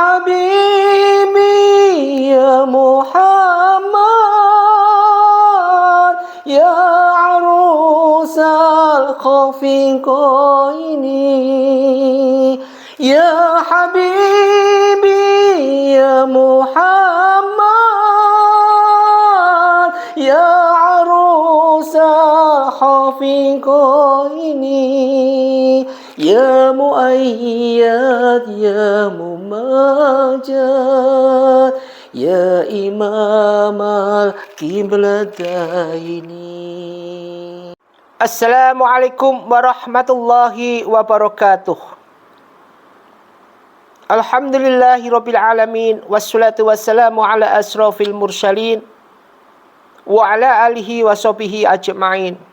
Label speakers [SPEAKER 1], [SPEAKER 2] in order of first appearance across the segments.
[SPEAKER 1] حبيبي يا محمد يا عروس الخفيقين يا حبيبي يا محمد. الخفيقين يا مؤيد يا مماجد يا إمام القبلتين السلام عليكم ورحمة الله وبركاته الحمد لله رب العالمين والصلاة والسلام على أشرف المرسلين وعلى آله وصحبه أجمعين أعوذ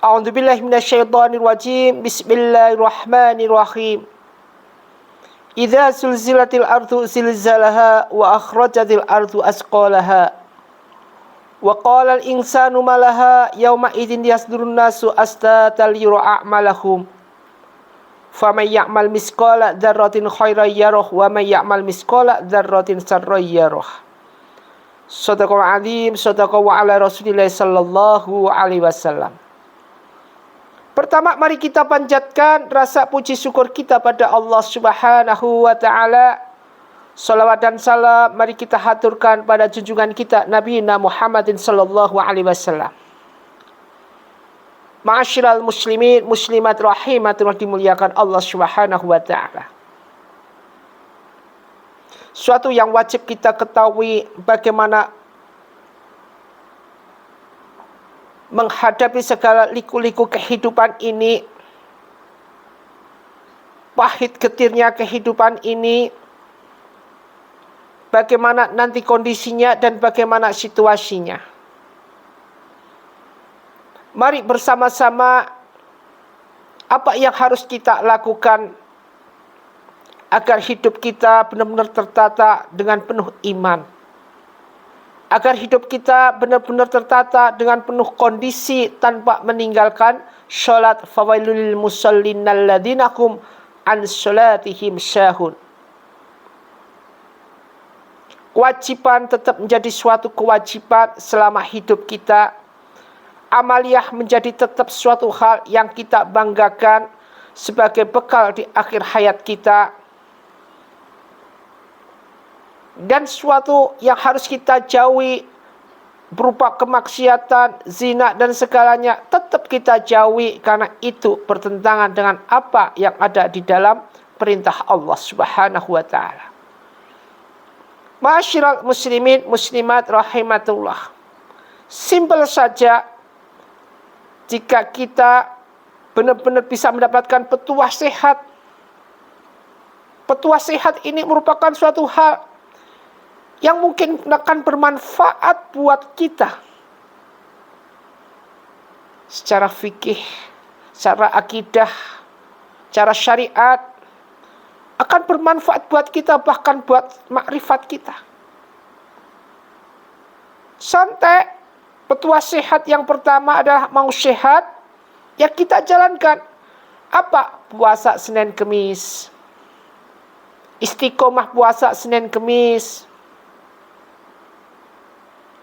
[SPEAKER 1] A'udzubillahi minasyaitonir rajim. Bismillahirrahmanirrahim. Idza zulzilatil ardu zilzalaha wa akhrajatil ardu asqalaha. Wa qala al-insanu malaha yawma idin yasdurun nasu astatal yura'a malahum. Faman ya'mal misqala dzarratin khairan yarah wa man ya'mal misqala dzarratin sarran yarah. Sadaqallahu azim, sadaqallahu ala Rasulillah sallallahu alaihi wasallam. Pertama mari kita panjatkan rasa puji syukur kita pada Allah Subhanahu wa taala. Salawat dan salam mari kita haturkan pada junjungan kita Nabi Muhammadin sallallahu alaihi wasallam. Ma'asyiral muslimin muslimat rahimatullah dimuliakan Allah Subhanahu wa taala. Suatu yang wajib kita ketahui bagaimana menghadapi segala liku-liku kehidupan ini, pahit getirnya kehidupan ini, bagaimana nanti kondisinya dan bagaimana situasinya. Mari bersama-sama apa yang harus kita lakukan agar hidup kita benar-benar tertata dengan penuh iman agar hidup kita benar-benar tertata dengan penuh kondisi tanpa meninggalkan salat fawailul musallin alladzina hum an salatihim syahun. Kewajiban tetap menjadi suatu kewajiban selama hidup kita. Amaliyah menjadi tetap suatu hal yang kita banggakan sebagai bekal di akhir hayat kita dan suatu yang harus kita jauhi berupa kemaksiatan, zina dan segalanya tetap kita jauhi karena itu bertentangan dengan apa yang ada di dalam perintah Allah Subhanahu wa taala. Masyiral muslimin muslimat rahimatullah. Simpel saja jika kita benar-benar bisa mendapatkan petuah sehat. Petuah sehat ini merupakan suatu hal yang mungkin akan bermanfaat buat kita secara fikih, secara akidah, cara syariat akan bermanfaat buat kita bahkan buat makrifat kita. Santai, petua sehat yang pertama adalah mau sehat, ya kita jalankan. Apa? Puasa Senin Kemis. Istiqomah puasa Senin Kemis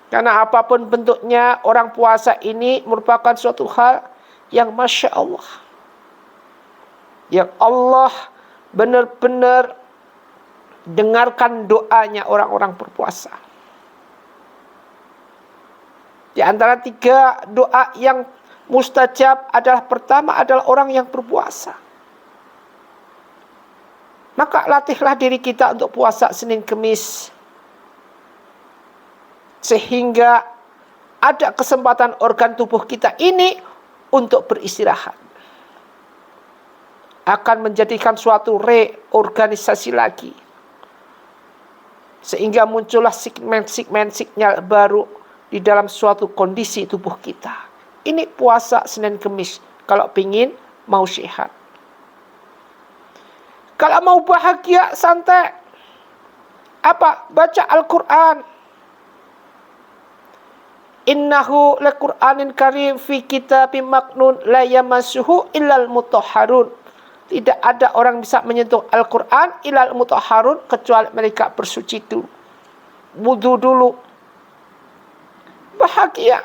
[SPEAKER 1] karena apa pun bentuknya orang puasa ini merupakan suatu hal yang Masya Allah. Yang Allah benar-benar dengarkan doanya orang-orang berpuasa. Di antara tiga doa yang mustajab adalah pertama adalah orang yang berpuasa. Maka latihlah diri kita untuk puasa Senin Kemis sehingga ada kesempatan organ tubuh kita ini untuk beristirahat. Akan menjadikan suatu reorganisasi lagi. Sehingga muncullah segmen-segmen sinyal baru di dalam suatu kondisi tubuh kita. Ini puasa Senin Kemis. Kalau pingin mau sehat. Kalau mau bahagia santai. Apa? Baca Al-Quran Innahu Qur'anin karim fi kitabim maknun la yamassuhu illal mutahharun. tidak ada orang bisa menyentuh Al-Quran ilal mutahharun kecuali mereka bersuci dulu. Wudhu dulu. Bahagia.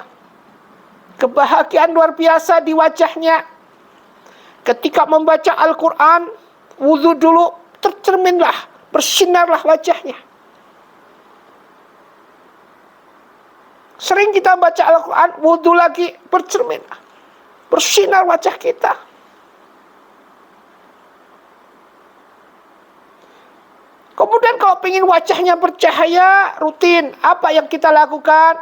[SPEAKER 1] Kebahagiaan luar biasa di wajahnya. Ketika membaca Al-Quran, wudhu dulu, tercerminlah, bersinarlah wajahnya. Sering kita baca Al-Quran, wudhu lagi, bercerminlah. Bersinar wajah kita. Kemudian kalau ingin wajahnya bercahaya, rutin. Apa yang kita lakukan?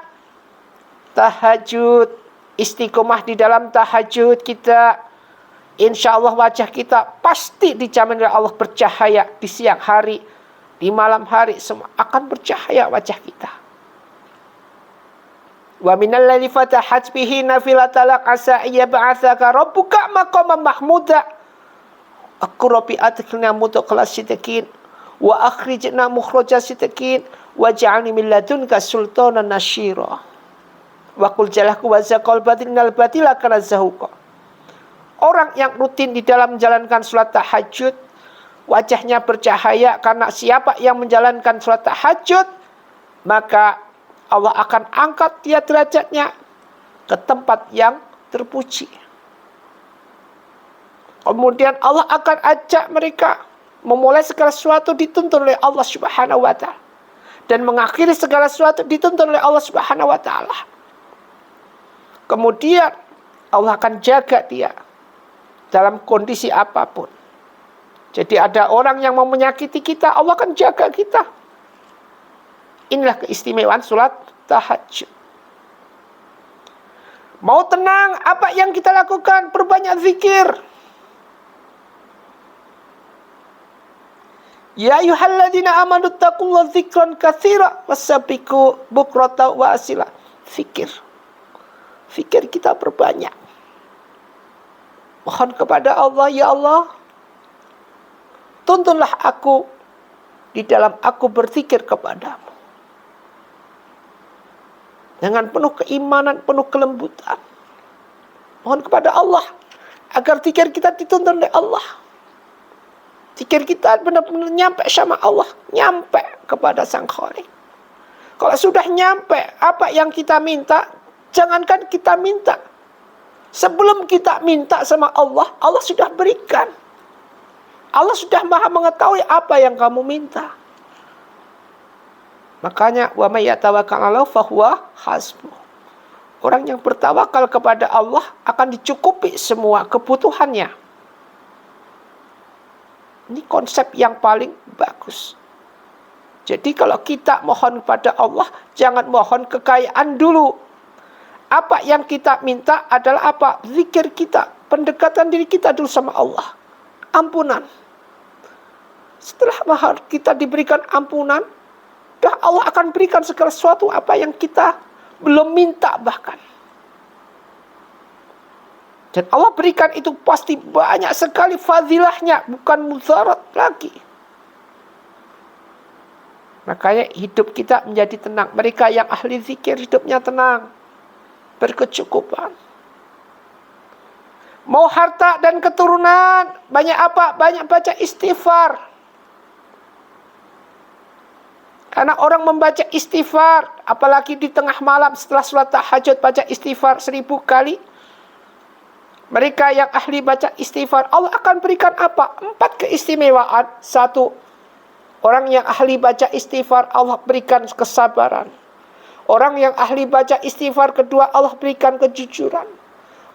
[SPEAKER 1] Tahajud. Istiqomah di dalam tahajud kita. Insya Allah wajah kita pasti dijamin oleh Allah bercahaya di siang hari. Di malam hari semua akan bercahaya wajah kita. Wa minal ladzi fatahat bihi nafilatalak asa ba'athaka rabbuka maqaman mahmuda. Aku rabbi adkhilna mudkhal sidqin wa akhrijna mukhraja sitqin waj'alni min ladunka sultanan nasyira. Wa qul jalahku wa zaqal batinal batila kana zahuqa. Orang yang rutin di dalam menjalankan salat tahajud wajahnya bercahaya karena siapa yang menjalankan salat tahajud maka Allah akan angkat dia derajatnya ke tempat yang terpuji kemudian Allah akan ajak mereka memulai segala sesuatu dituntun oleh Allah Subhanahu wa taala dan mengakhiri segala sesuatu dituntun oleh Allah Subhanahu wa taala. Kemudian Allah akan jaga dia dalam kondisi apa pun. Jadi ada orang yang mau menyakiti kita, Allah akan jaga kita. Inilah keistimewaan surat tahajud. Mau tenang, apa yang kita lakukan? Perbanyak zikir. Ya ayyuhalladzina amanu taqullaha dzikran katsira wasabiqu bukrata wa asila. Fikir. Fikir kita berbanyak. Mohon kepada Allah, ya Allah, tuntunlah aku di dalam aku berzikir kepadamu. Dengan penuh keimanan, penuh kelembutan. Mohon kepada Allah agar zikir kita dituntun oleh Allah. Zikir kita benar-benar nyampe sama Allah. Nyampe kepada Sang Khalik. Kalau sudah nyampe apa yang kita minta, jangankan kita minta. Sebelum kita minta sama Allah, Allah sudah berikan. Allah sudah maha mengetahui apa yang kamu minta. Makanya wa may yatawakkal 'ala fahuwa hasbuh. Orang yang bertawakal kepada Allah akan dicukupi semua kebutuhannya. Ini konsep yang paling bagus. Jadi kalau kita mohon kepada Allah, jangan mohon kekayaan dulu. Apa yang kita minta adalah apa? Zikir kita, pendekatan diri kita dulu sama Allah. Ampunan. Setelah kita diberikan ampunan, dah Allah akan berikan segala sesuatu apa yang kita belum minta bahkan. Dan Allah berikan itu pasti banyak sekali fadilahnya, bukan mudarat lagi. Makanya hidup kita menjadi tenang. Mereka yang ahli zikir hidupnya tenang. Berkecukupan. Mau harta dan keturunan. Banyak apa? Banyak baca istighfar. Karena orang membaca istighfar. Apalagi di tengah malam setelah sholat tahajud baca istighfar seribu kali mereka yang ahli baca istighfar, Allah akan berikan apa? Empat keistimewaan. Satu, orang yang ahli baca istighfar, Allah berikan kesabaran. Orang yang ahli baca istighfar, kedua Allah berikan kejujuran.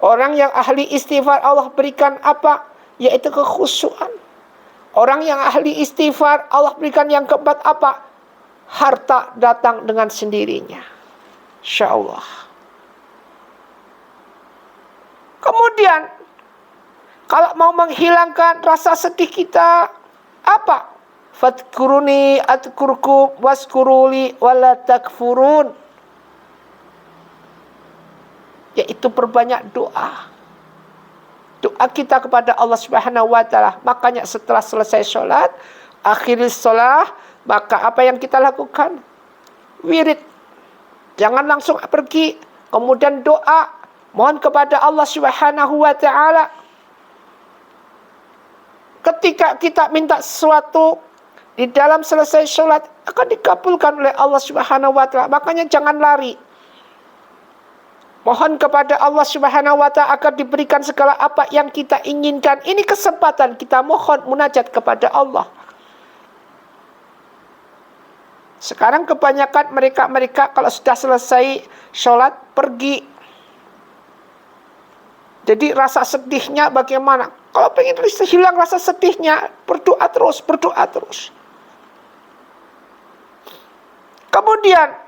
[SPEAKER 1] Orang yang ahli istighfar, Allah berikan apa? Yaitu kekhusyuan. Orang yang ahli istighfar, Allah berikan yang keempat apa? Harta datang dengan sendirinya. Insya Allah. Kemudian kalau mau menghilangkan rasa sedih kita apa? Fadkuruni atkurku waskuruli wala takfurun. Yaitu perbanyak doa. Doa kita kepada Allah Subhanahu wa taala. Makanya setelah selesai sholat, akhir sholat, maka apa yang kita lakukan? Wirid. Jangan langsung pergi. Kemudian doa Mohon kepada Allah Subhanahu wa taala ketika kita minta sesuatu di dalam selesai sholat akan dikabulkan oleh Allah Subhanahu wa taala. Makanya jangan lari. Mohon kepada Allah Subhanahu wa taala agar diberikan segala apa yang kita inginkan. Ini kesempatan kita mohon munajat kepada Allah. Sekarang kebanyakan mereka-mereka kalau sudah selesai sholat pergi. Jadi rasa sedihnya bagaimana? Kalau pengen hilang rasa sedihnya, berdoa terus, berdoa terus. Kemudian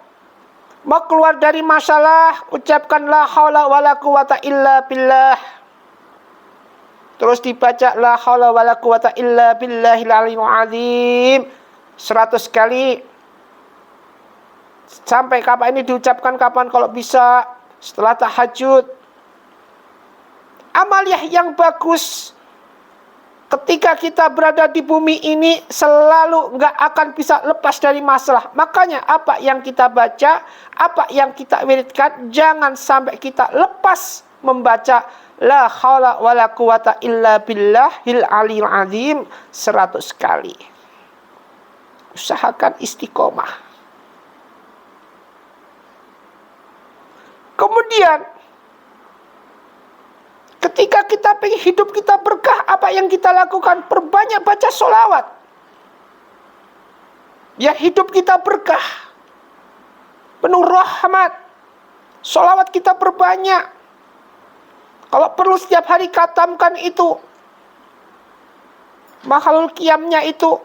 [SPEAKER 1] Mau keluar dari masalah, ucapkanlah haula wala quwata illa billah. Terus dibaca la haula wala quwata illa billahil aliyyil azim 100 kali. Sampai kapan ini diucapkan kapan kalau bisa setelah tahajud. Amaliyah yang bagus ketika kita berada di bumi ini selalu nggak akan bisa lepas dari masalah. Makanya apa yang kita baca, apa yang kita wiridkan, jangan sampai kita lepas membaca la haula wala quwata illa billahil aliyil azim 100 kali. Usahakan istiqomah. Kemudian Ketika kita pengen hidup kita berkah, apa yang kita lakukan? Perbanyak baca solawat. Ya hidup kita berkah. Penuh rahmat. Solawat kita berbanyak. Kalau perlu setiap hari katamkan itu. Makhluk kiamnya itu.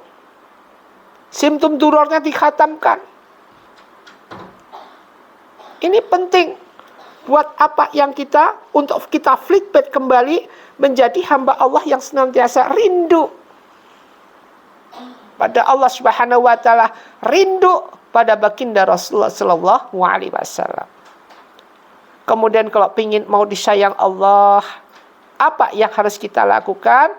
[SPEAKER 1] Simptom durornya dikhatamkan. Ini penting buat apa yang kita untuk kita flipback kembali menjadi hamba Allah yang senantiasa rindu pada Allah Subhanahu wa taala, rindu pada baginda Rasulullah sallallahu alaihi wasallam. Kemudian kalau ingin mau disayang Allah, apa yang harus kita lakukan?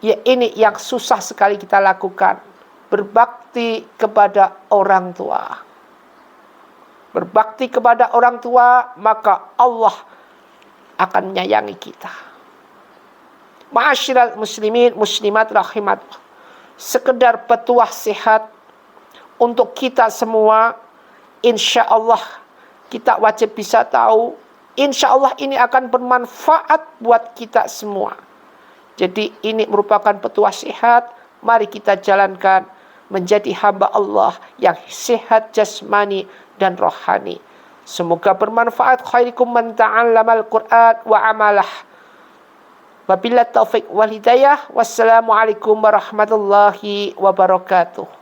[SPEAKER 1] Ya ini yang susah sekali kita lakukan. Berbakti kepada orang tua berbakti kepada orang tua, maka Allah akan menyayangi kita. Ma'asyiral muslimin muslimat rahimat. Sekedar petuah sehat untuk kita semua. Insya Allah kita wajib bisa tahu. Insya Allah ini akan bermanfaat buat kita semua. Jadi ini merupakan petuah sehat. Mari kita jalankan menjadi hamba Allah yang sehat jasmani dan rohani. Semoga bermanfaat khairikum man ta'allamal Qur'an wa amalah. Wabillahi taufik wal hidayah. Wassalamualaikum warahmatullahi wabarakatuh.